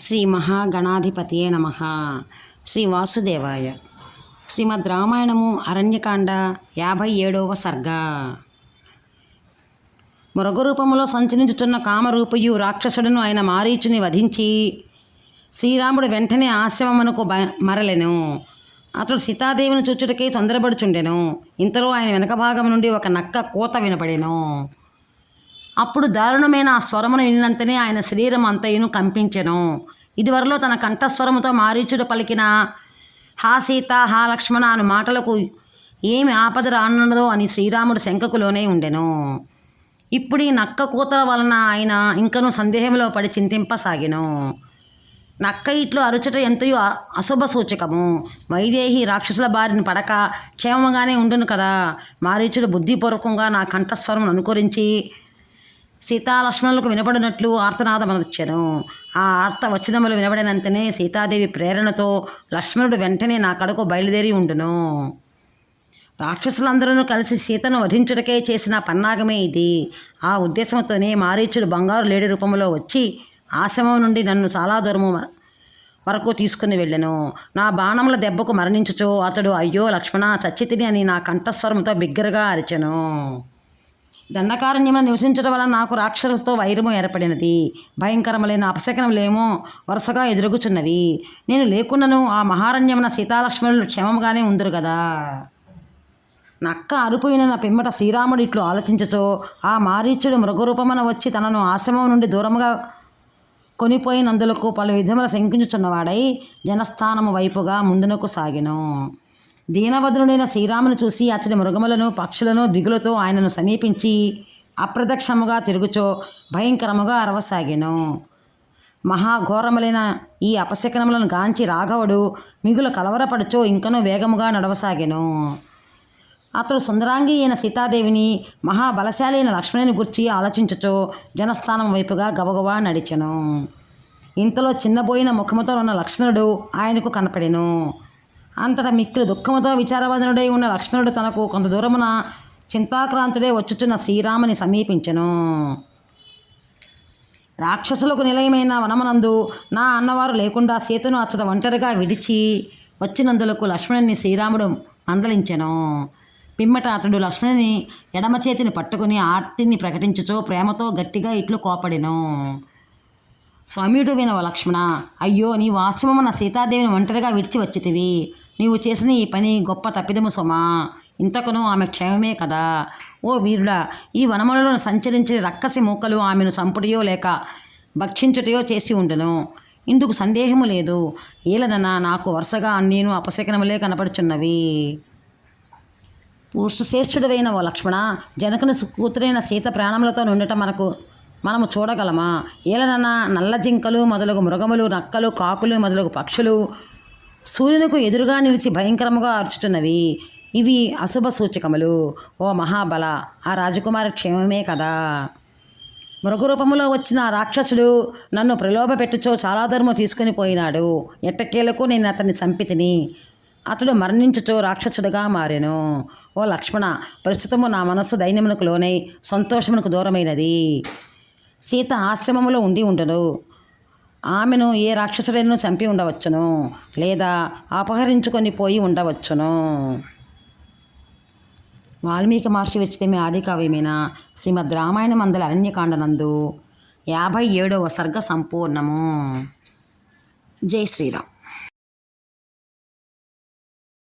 శ్రీ మహాగణాధిపతియే నమ. శ్రీ వాసుదేవాయ. శ్రీమద్ రామాయణము అరణ్యకాండ యాభై ఏడవ సర్గ. మరొక రూపంలో సంచరించుతున్న కామరూపయు రాక్షసుడును ఆయన మారీచుని వధించి శ్రీరాముడు వెంటనే ఆశ్రమమునకు బ మరలెను. అతడు సీతాదేవిని చూచుటకై తొందరపడుచుండెను. ఇంతలో ఆయన వెనక భాగం నుండి ఒక నక్క కోత వినపడెను. అప్పుడు దారుణమైన ఆ స్వరమును విన్నంతనే ఆయన శరీరం అంతయును కంపించెను. ఇదివరలో తన కంఠస్వరముతో మారీచుడు పలికిన హా సీత హా లక్ష్మణ అను మాటలకు ఏమి ఆపద రానున్నదో అని శ్రీరాముడు శంకకులోనే ఉండెను. ఇప్పుడు ఈ నక్క కూతల వలన ఆయన ఇంకను సందేహంలో పడి చింతింపసాగెను. నక్క ఇట్లు అరుచుట ఎంతయో అశుభ సూచకము. వైదేహి రాక్షసుల బారిన పడక క్షేమంగానే ఉండును కదా. మారీచుడు బుద్ధిపూర్వకంగా నా కంఠస్వరం అనుకరించి సీతాలక్ష్మణులకు వినపడినట్లు ఆర్తనాదమనొచ్చాను ఆ ఆర్త వచనములు వినబడినంతనే సీతాదేవి ప్రేరణతో లక్ష్మణుడు వెంటనే నా కడకు బయలుదేరి ఉండును. రాక్షసులందరూ కలిసి సీతను వధించుటకే చేసిన పన్నాగమే ఇది. ఆ ఉద్దేశంతోనే మారీచుడు బంగారు లేడి రూపంలో వచ్చి ఆశ్రమం నుండి నన్ను చాలా దూరము వరకు తీసుకుని వెళ్ళెను. నా బాణముల దెబ్బకు మరణించుచో అతడు అయ్యో లక్ష్మణ చచ్చితిని అని నా కంఠస్వరంతో బిగ్గరగా అరిచెను. దండకారణ్యమున నివసించడం వలన నాకు రాక్షసులతో వైరము ఏర్పడినది. భయంకరములైన అపశకనములేమో వరుసగా ఎదురుగుచున్నవి. నేను లేకున్నను ఆ మహారణ్యమున సీతాలక్ష్మణులు క్షేమంగానే ఉందరు కదా నక్క అరుపోయిన నా పిమ్మట శ్రీరాముడు ఇట్లు ఆలోచించచో ఆ మారీచుడు మృగరూపమున వచ్చి తనను ఆశ్రమం నుండి దూరముగా కొనిపోయినందులకు పలు విధముల శంకించుచున్నవాడై జనస్థానము వైపుగా ముందునకు సాగెను. దీనవదనుడైన శ్రీరామును చూసి అతడి మృగములను పక్షులను దిగులతో ఆయనను సమీపించి అప్రదక్షముగా తిరుగుచో భయంకరముగా అరవసాగాను. మహాఘోరములైన ఈ అపశకనములను గాంచి రాఘవుడు మిగుల కలవరపడుచో ఇంకనూ వేగముగా నడవసాగాను. అతడు సుందరాంగి అయిన సీతాదేవిని మహాబలశాలి అయిన లక్ష్మణుని గుర్చి ఆలోచించుచో జనస్థానం వైపుగా గబగబా నడిచెను. ఇంతలో చిన్నబోయిన ముఖముతో ఉన్న లక్ష్మణుడు ఆయనకు కనపడెను. అంతటా మిక్కిలి దుఃఖముతో విచారవదనుడై ఉన్న లక్ష్మణుడు తనకు కొంత దూరమున చింతాక్రాంతుడే వచ్చుచున్న శ్రీరాముని సమీపించెను. రాక్షసులకు నిలయమైన వనమనందు నా అన్నవారు లేకుండా సీతను అతడు ఒంటరిగా విడిచి వచ్చినందులకు లక్ష్మణుని శ్రీరాముడు మందలించెను. పిమ్మట అతడు లక్ష్మణుని ఎడమ చేతిని పట్టుకుని ఆర్తిని ప్రకటించుచో ప్రేమతో గట్టిగా ఇట్లు కోపడెను. స్వామియుడు వినవ లక్ష్మణ అయ్యో నీ వాస్తవమున సీతాదేవిని ఒంటరిగా విడిచి వచ్చితివి. నీవు చేసిన ఈ పని గొప్ప తప్పిదము సుమా. ఇంతకును ఆమె క్షేమమే కదా. ఓ వీరుడా ఈ వనములలో సంచరించి రక్కసి మూకలు ఆమెను సంపుటయో లేక భక్షించుటయో చేసి ఉండును. ఇందుకు సందేహము లేదు. ఏలనన నాకు వరుసగా అన్నీను అపశకనములే కనపడుచున్నవి. పురుషశ్రేష్ఠుడైన ఓ లక్ష్మణ జనకుని కూతురైన సీత ప్రాణములతో నుండటం మనకు మనము చూడగలమా? ఏలనన్నా నల్ల జింకలు మొదలగు మృగములు నక్కలు కాకులు మొదలగు పక్షులు సూర్యునకు ఎదురుగా నిలిచి భయంకరముగా అరుచుతున్నవి ఇవి అశుభ సూచకములు. ఓ మహాబల ఆ రాజకుమారి క్షేమమే కదా. మృగరూపములో వచ్చిన రాక్షసుడు నన్ను ప్రలోభ పెట్టుచో చాలా దూరము తీసుకుని పోయినాడు. ఎట్టకేలకు నేను అతన్ని చంపితిని. అతడు మరణించుచో రాక్షసుడుగా మారాను. ఓ లక్ష్మణ ప్రస్తుతము నా మనస్సు దైన్యమునకు లోనై సంతోషమునకు దూరమైనది. సీత ఆశ్రమములో ఉండి ఉండను. ఆమెను ఏ రాక్షసుడైనా చంపి ఉండవచ్చును లేదా అపహరించుకొని పోయి ఉండవచ్చును. వాల్మీకి మహర్షి విచ్చితమే ఆది కావ్యమైన? శ్రీమద్ రామాయణ మందల అరణ్యకాండనందు యాభై ఏడవ సర్గ సంపూర్ణము. జై శ్రీరామ్.